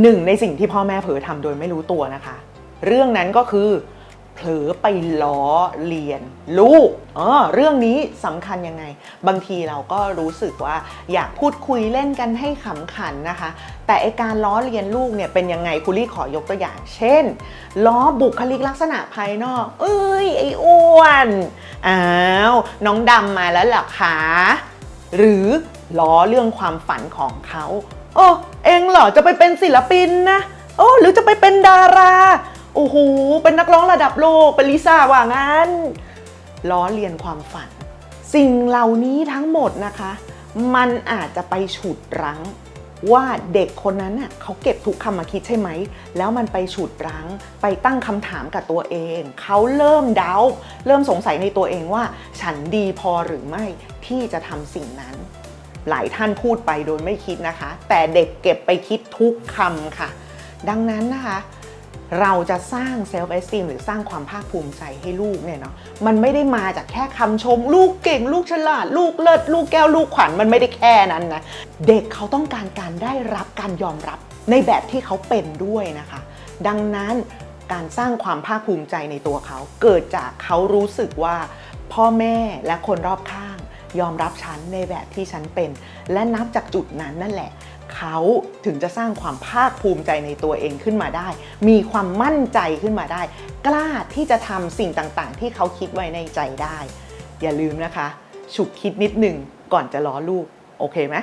หนึ่งในสิ่งที่พ่อแม่เผลอทำโดยไม่รู้ตัวนะคะ เรื่องนั้นก็คือ เผลอไปล้อเลียน ลูกเออเรื่องนี้สำคัญยังไง บางทีเราก็รู้สึกว่าอยากพูดคุยเล่นกันให้ขำขันนะคะ แต่ไอการล้อเลียนลูกเนี่ยเป็นยังไงคุรี่ขอยกตัวอย่าง เช่น ล้อบุคลิกลักษณะภายนอก เอ้ยไอ้อ้วนอ้าวน้องดำมาแล้วเหรอคะหรือล้อเรื่องความฝันของเขา โอ้เองเหรอจะไปเป็นศิลปินนะโอ้หรือจะไปเป็นดาราโอ้โหเป็นนักร้องระดับโลกเป็นลิซ่าว่างั้นล้อเลียนความฝัน สิ่งเหล่านี้ทั้งหมดนะคะ มันอาจจะไปฉุดรั้งว่าเด็กคนนั้นน่ะเขาเก็บทุกคำมาคิดใช่ไหม แล้วมันไปฉุดรั้ง ไปตั้งคำถามกับตัวเอง เขาเริ่มเดาเริ่มสงสัยในตัวเองว่า ฉันดีพอหรือไม่ที่จะทำสิ่งนั้น หลายท่านพูดไปโดยไม่คิดนะคะ แต่เด็กเก็บไปคิดทุกคำค่ะ ดังนั้นนะคะ เราจะสร้างเซลฟ์เอสติมหรือสร้างความภาคภูมิใจให้ลูกเนี่ยเนาะมันไม่ได้มาจากแค่คำชม ลูกเก่ง ลูกฉลาด ลูกเลิศลูกแก้วลูกขวัญมันไม่ได้แค่นั้นนะเด็กเขาต้องการการได้รับการยอมรับในแบบที่เขาเป็นด้วยนะคะ ดังนั้นการสร้างความภาคภูมิใจในตัวเขา เกิดจากเขารู้สึกว่าพ่อแม่และคนรอบข้าง ยอมรับฉันในแบบที่ฉันเป็น และนับจากจุดนั้นนั่นแหละ เขาถึงจะสร้างความภาคภูมิใจในตัวเองขึ้นมาได้ มีความมั่นใจขึ้นมาได้ กล้าที่จะทำสิ่งต่างๆ ที่เขาคิดไว้ในใจได้ อย่าลืมนะคะ ฉุกคิดนิดหนึ่งก่อนจะล้อลูก โอเคไหม